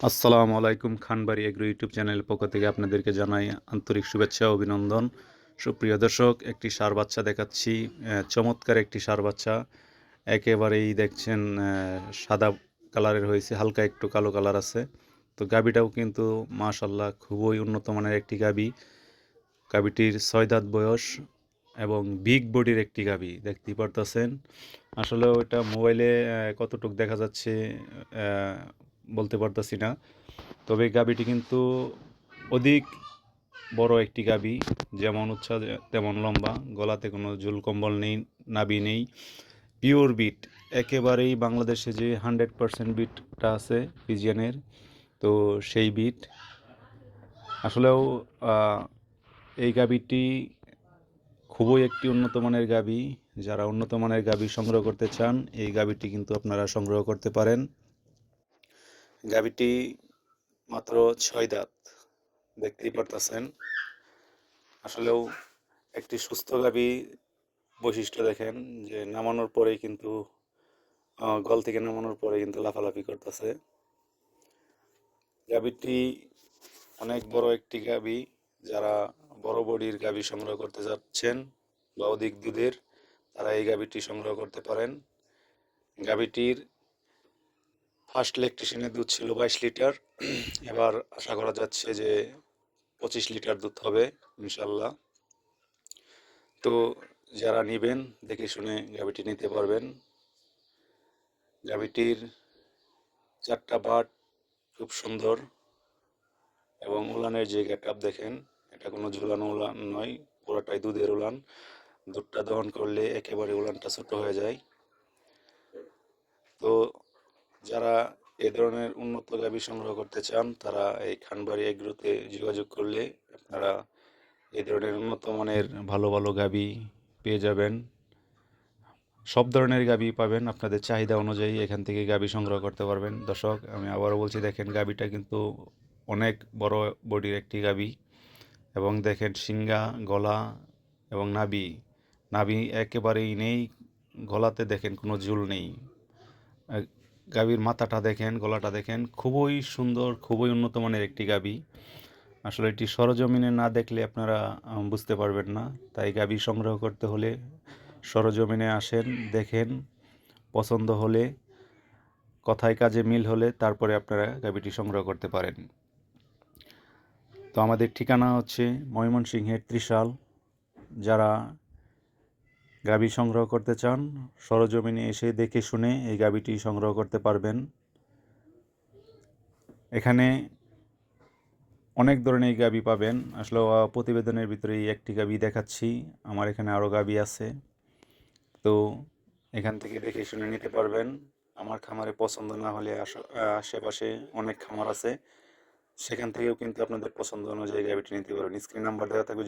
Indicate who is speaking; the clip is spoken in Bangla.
Speaker 1: আসসালামু আলাইকুম খানবাড়ি এগ্রো ইউটিউব চ্যানেলের পক্ষ থেকে আপনাদেরকে জানাই আন্তরিক শুভেচ্ছা, অভিনন্দন। সুপ্রিয় দর্শক, একটি সার বাচ্চা দেখাচ্ছি চমৎকার একটি সার বাচ্চা। একেবারেই দেখছেন সাদা কালারের হয়েছে, হালকা একটু কালো কালার আছে। তো গাবিটাও কিন্তু মাশাল্লাহ খুবই উন্নত মানের একটি গাবি গাবিটির ছয় দাঁত বয়স এবং বিগ বডির একটি গাবি দেখতেই পারতেছেন। আসলে ওটা মোবাইলে কতটুক দেখা যাচ্ছে বলতে পারতাছি না। তবে গাবিটি কিন্তু অধিক বড় একটি গাবি, যেমন উচ্ছা, তেমন লম্বা, গলাতে কোনো ঝুল কম্বল নেই নাবি নেই, পিওর বিট। একেবারেই বাংলাদেশে যে হান্ড্রেড পারসেন্ট বিটটা আছে পিজিয়ানের তো সেই বিট। আসলেও এই গাবিটি খুবই একটি উন্নত মানের গাবি। যারা উন্নত মানের গাবি সংগ্রহ করতে চান, এই গাবিটি কিন্তু আপনারা সংগ্রহ করতে পারেন। গাবিটি মাত্র ছয় দাঁত। দেখতেই পারতেছেন। আসলেও একটি সুস্থ গাবি বৈশিষ্ট্য দেখেন যে নামানোর পরেই কিন্তু গল থেকে নামানোর পরে কিন্তু লাফালাফি করতেছে। গাবিটি অনেক বড় একটি গাবি যারা বড় বডির গাবি সংগ্রহ করতে যাচ্ছেন বা অধিক দুধের, তারা এই গাবিটি সংগ্রহ করতে পারেন। গাবিটির ফার্স্ট ইলেকট্রিশিয়ানের দুধ ছিল বাইশ লিটার। এবার আশা করা যাচ্ছে যে পঁচিশ লিটার দুধ হবে ইনশাল্লাহ তো যারা নেবেন, দেখে শুনে গাভিটি নিতে পারবেন। গাভিটির চারটা বাট খুব সুন্দর এবং উলানের যে গেট আপ দেখেন, এটা কোনো ঝুলানো উলান নয়, পুরোটাই দুধের উলান। দুধটা দহন করলে একেবারে উলানটা ছোট হয়ে যায়। তো যারা এ ধরনের উন্নত গাভী সংগ্রহ করতে চান, তারা এই খানবাড়ি এগ্রোতে যোগাযোগ করলে আপনারা এ ধরনের উন্নত মানের ভালো ভালো গাভী পেয়ে যাবেন। সব ধরনের গাভী পাবেন, আপনাদের চাহিদা অনুযায়ী এখান থেকে গাভী সংগ্রহ করতে পারবেন। দর্শক, আমি আবারও বলছি, দেখেন গাভীটা কিন্তু অনেক বড় বডির একটি গাভী এবং দেখেন সিঙ্গা গলা এবং নাবি নাবি একেবারেই নেই, গলাতে দেখেন কোনো ঝুল নেই। গাভীর মাথাটা দেখেন, গলাটা দেখেন, খুবই সুন্দর, খুবই উন্নত মানের একটি গাভী। আসলে এটি সরজমিনে না দেখলে আপনারা বুঝতে পারবেন না। তাই গাভী সংগ্রহ করতে হলে সরজমিনে আসেন, দেখেন, পছন্দ হলে, কথায় কাজে মিল হলে তারপরে আপনারা গাভীটি সংগ্রহ করতে পারেন। তো আমাদের ঠিকানা হচ্ছে ময়মনসিংহের ত্রিশাল। যারা গাভী সংগ্রহ করতে চান, সরজমিনে এসে দেখে শুনে এই গাভীটি সংগ্রহ করতে পারবেন। এখানে অনেক ধরনের গাবি পাবেন। আসলে প্রতিবেদনের ভিতরে একটি গাবি দেখাচ্ছি। আমার এখানে আরও গাবি আছে। তো এখান থেকে দেখে শুনে নিতে পারবেন। আমার খামারে পছন্দ না হলে আশ- আশেপাশে অনেক খামার আছে। সেখান থেকেও কিন্তু আপনাদের পছন্দ অনুযায়ী গাভীটি নিতে পারবেন। স্ক্রিন নাম্বার দেওয়া থাকবে